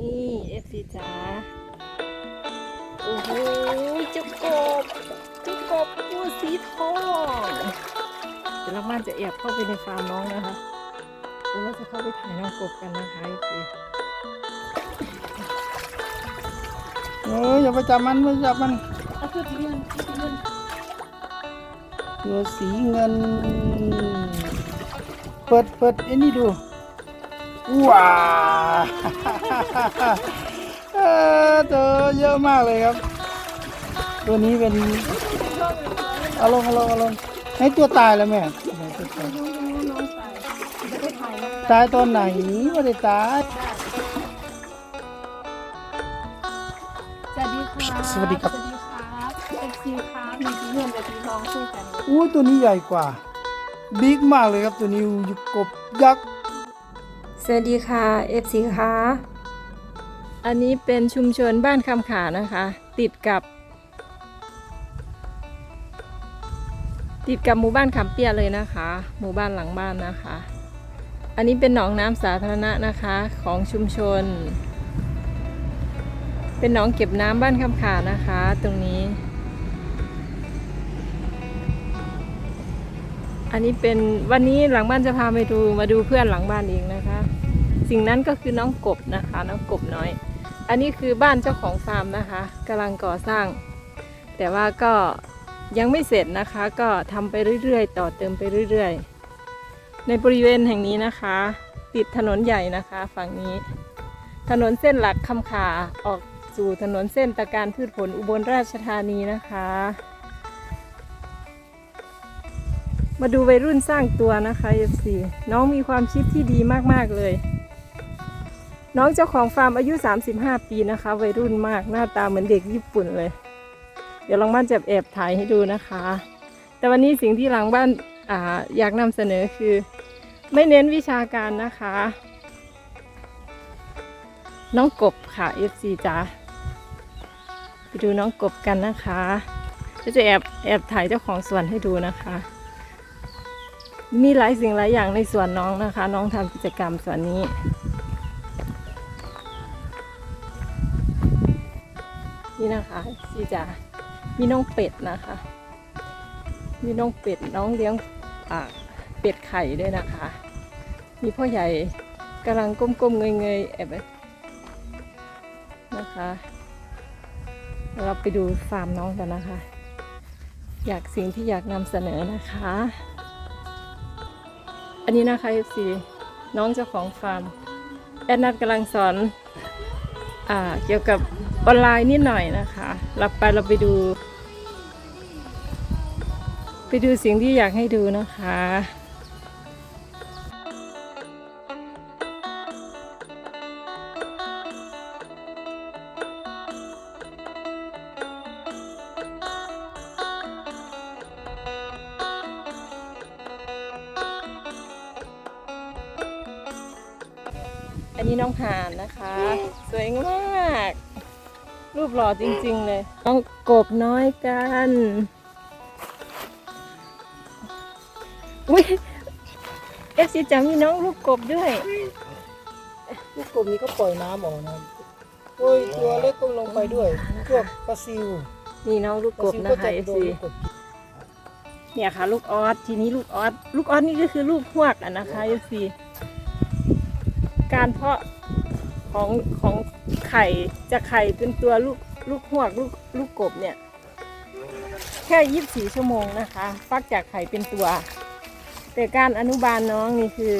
นี่เอฟซีจ๋าโอ้โหเจ้ากบเจ้ากบตัวสีทองเดี๋ยวเรามาจะแอบเข้าไปในฟาร์มน้องนะคะเดี๋ยวเราจะเข้าไปถ่ายน้องกบกันนะคะเอฟซีเอออย่าไปจับมันไม่จับมันเอาคือเงินคือเงินตัวสีเงิน เปิดเปิดไอ้นี่ดู ว้าเออเจอเยอะมากเลยครับ ตัวนี้เป็นเอาลงเอาลงเอาลงให้ตัวตายแล้วแม่ไหนตัวตายน้องน้องไปจะไปถ่ายนะตายตอนไหนไม่ได้ตายสวัสดีค่ะสวัสดีครับสวัสดีครับเอฟซีครับมีสีเงินกับสีทองคู่กันอู้ตัวนี้ใหญ่กว่า บิ๊กมากเลยครับตัวนี้อยู่กบยักษ์ สวัสดีค่ะ FC ค่ะ อันนี้เป็นชุมชนบ้านคำขานะคะ ติดกับ ติดกับหมู่บ้านคำเปียเลยนะคะ หมู่บ้านหลังบ้านนะคะ อันนี้เป็นหนองน้ำสาธารณะนะคะของชุมชน เป็นหนองเก็บน้ำบ้านคำขานะคะ ตรงนี้ อันนี้เป็นวันนี้หลังบ้านจะพาไปดูมาดูเพื่อนหลังบ้านเองนะคะ สิ่งนั้นก็คือน้องกบนะคะ น้องกบน้อย อันนี้คือบ้านเจ้าของฟาร์มนะคะกำลังก่อสร้าง แต่ว่าก็ยังไม่เสร็จนะคะ ก็ทำไปเรื่อยๆ ต่อเติมไปเรื่อยๆ ในบริเวณแห่งนี้นะคะ ติดถนนใหญ่นะคะฝั่งนี้ ถนนเส้นหลักคำขาออกสู่ถนนเส้นตะการพืชผลอุบลราชธานีนะคะ มาดูวัยรุ่นสร้างตัวนะคะ FC น้องมีความคิดที่ดีมากๆเลย น้องเจ้าของฟาร์มอายุ 35 ปีนะคะ วัยรุ่นมากหน้าตาเหมือนเด็กญี่ปุ่นเลย เดี๋ยวลองบ้านจะแอบถ่ายให้ดูนะคะ แต่วันนี้สิ่งที่หลังบ้านอาอยากนำเสนอคือ ไม่เน้นวิชาการนะคะ น้องกบค่ะ FC จ้าไปดูน้องกบกันนะคะก็จะแอบแอบถ่ายเจ้าของสวนให้ดูนะคะ มีหลายสิ่งหลายอย่างในสวนน้องนะคะ น้องทำกิจกรรมสวนนี้ นี่นะคะที่จะมีน้องเป็ดนะคะ มีน้องเป็ดน้องเลี้ยงเป็ดไข่ด้วยนะคะ มีพ่อใหญ่กำลังก้มๆเงยๆแอบนะคะ เราไปดูฟาร์มน้องกันนะคะ อยากสิ่งที่อยากนำเสนอนะคะ อันนี้นะคะ FC น้องเจ้าของฟาร์มแอดนัทกำลังสอนอเกี่ยวกับ ออนไลน์นิดหน่อยนะคะเราไปเราไปดู ไปดูสิ่งที่อยากให้ดูนะคะอันนี้น้องหานนะคะ สวยมาก รูปหล่อจริง ๆ เลยน้องกบน้อยกันอุ้ยเอฟซีจ๋ามีน้องลูกกบด้วย ลูกกบนี้ก็ปล่อยน้ำออกนะโอ้ยตัวเล็กก็ลงไปด้วยพวกปลาซิวนี่น้องลูกปลากบซิวนะก็คะจะเอฟโดนซีลูกกบกินเนี่ยค่ะ ลูกออสทีนี้ลูกออสลูกออสนี่ก็คือลูกพวกอะนะคะเอฟซีการเพาะ ของของไข่จะไข่เป็นตัวลูกลูกหวกลูกลูกกบเนี่ย แค่ยี่สิบสี่ชั่วโมงนะคะ ฟักจากไข่เป็นตัว แต่การอนุบาลน้องนี่คือ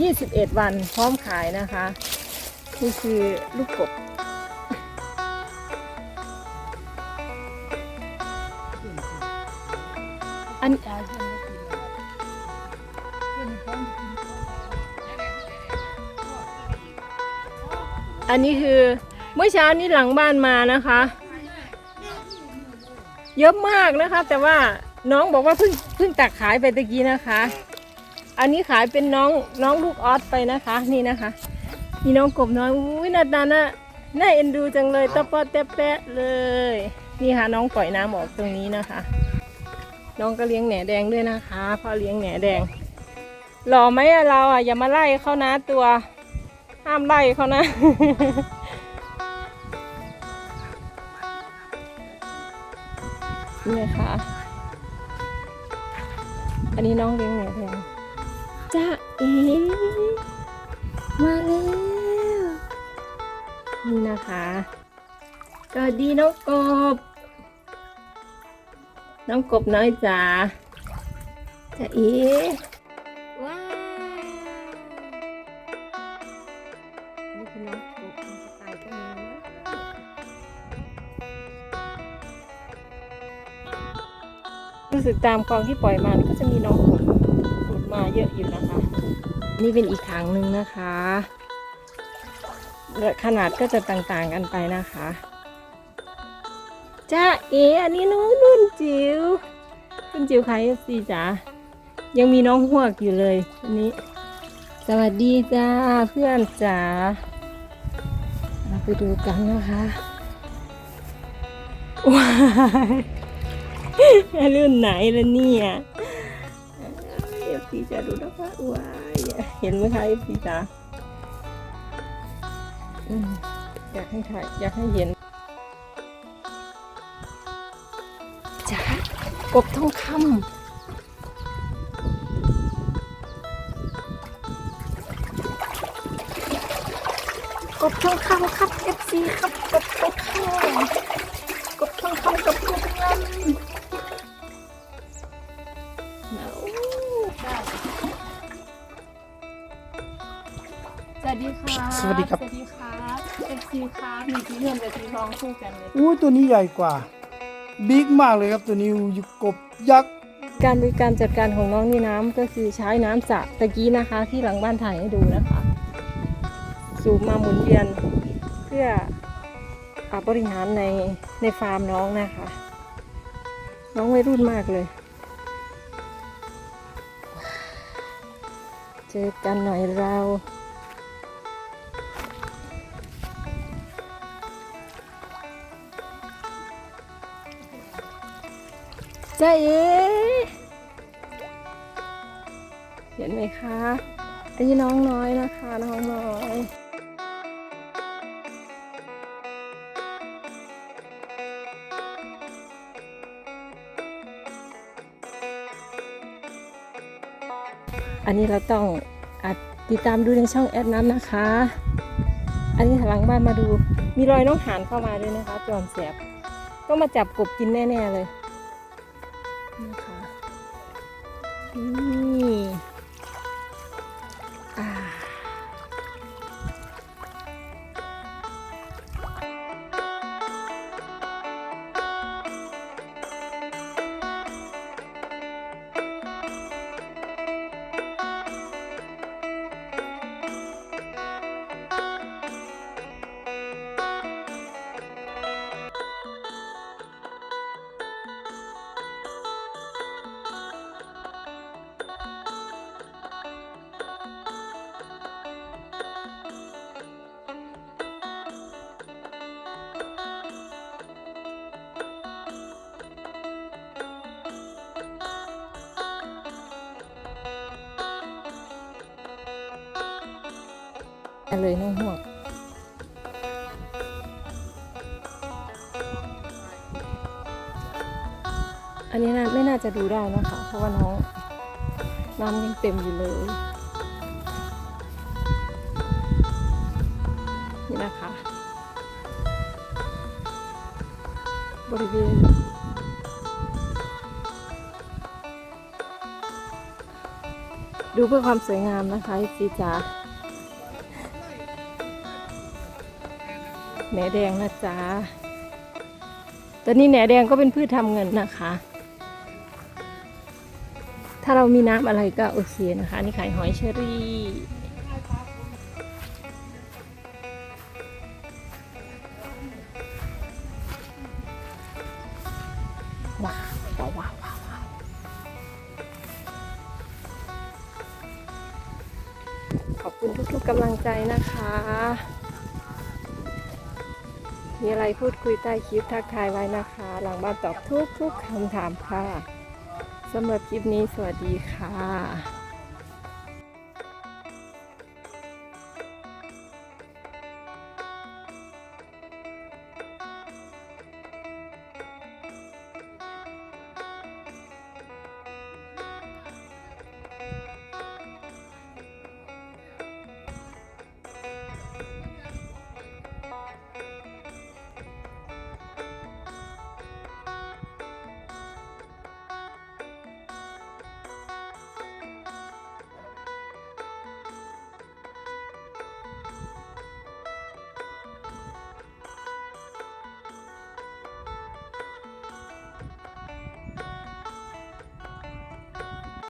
ยี่สิบเอ็ดวันพร้อมขายนะคะนี่คือลูกกบอัน อันนี้คือเมื่อเช้านี้หลังบ้านมานะคะ เยอะมากนะคะ แต่ว่าน้องบอกว่าเพิ่งเพิ่งตักขายไปตะกี้นะคะ อันนี้ขายเป็นน้องน้องลูกออสไปนะคะ นี่นะคะมีน้องกบน้อยอุ้ยนาตาน่าน่าเอ็นดูจังเลยตะปอแตะแปะเลย นี่ค่ะน้องปล่อยน้ำออกตรงนี้นะคะ น้องก็เลี้ยงแหนแดงด้วยนะคะพ่อเลี้ยงแหนแดงหล่อไหมเราอะอย่ามาไล่เขานะตัว ห้ามไล่เขานะนี่ค่ะ อันนี้น้องเลี้ยงแหนแดงจ้าเอ๋มาแล้ว นี่นะคะสวัสดีน้องกบ น้องกบน้อยจ๋าจ้าเอ๋ รู้สึกตามคลองที่ปล่อยมาก็จะมีน้องกบหลุดมาเยอะอยู่นะคะ นี่เป็นอีกถังหนึ่งนะคะและขนาดก็จะต่างๆกันไปนะคะจ้าเออันนี้น้องรุ่นจิ๋วรุ่นจิ๋วใครสิจ๋ายังมีน้องหวกอยู่เลยอันนี้ สวัสดีจ้าเพื่อนจ๋าเราไปดูกันนะคะว้าย รุ่นไหนละเนี่ยเอฟซีจะดูนะคะว้ายเห็นไหมคะเอฟซีจ๋าอยากให้ถ่ายอยากให้เห็นจ๋ากบทองคำกบทองคำครับเอฟซีครับกบทองคำกบทองคำกับกบเงิน สวัสดีค่ะสวัสดีครับ สวัสดีครับเอฟซีครับมีที่เงินกับที่ทองคู่กันเลยอุ้ยตัวนี้ใหญ่กว่า บิ๊กมากเลยครับตัวนี้อยู่กบยักษ์การบริการจัดการของน้องนี่น้ำก็คือใช้น้ำสระตะกี้นะคะ ที่หลังบ้านถ่ายให้ดูนะคะ สูบมาหมุนเวียนเพื่ออาบริหารในในฟาร์มน้องนะคะ น้องวัยรุ่นมากเลย เจอกันหน่อยเรา จ้าเอ๋เห็นไหมคะอันนี้น้องน้อยนะคะน้องน้อยอันนี้เราต้องอติดตามดูในช่องแอดนั้นนะคะ อันนี้หลังบ้านมาดู มีรอยน้องหานเข้ามาด้วยนะคะ จอมแสบ ต้องมาจับกบกินแน่ ๆ เลย อันเลยน้องห่วงอันนี้นะไม่น่าจะดูได้นะคะ เพราะว่าน้องน้ำยังเต็มอยู่เลย นี่นะคะ บริเวณดูเพื่อความสวยงามนะคะซีจ๋า แหนแดงนะจ๊ะตอนนี้แหนแดงก็เป็นพืชทำเงินนะคะ ถ้าเรามีน้ำอะไรก็โอเคนะคะ นี่ขายหอยเชอรี่ว้าวว้าวว้าวขอบคุณทุกๆกำลังใจนะคะ มีอะไรพูดคุยใต้คลิปทักทายไว้นะคะ หลังบ้านตอบทุกๆคำถามค่ะสำหรับคลิปนี้สวัสดีค่ะ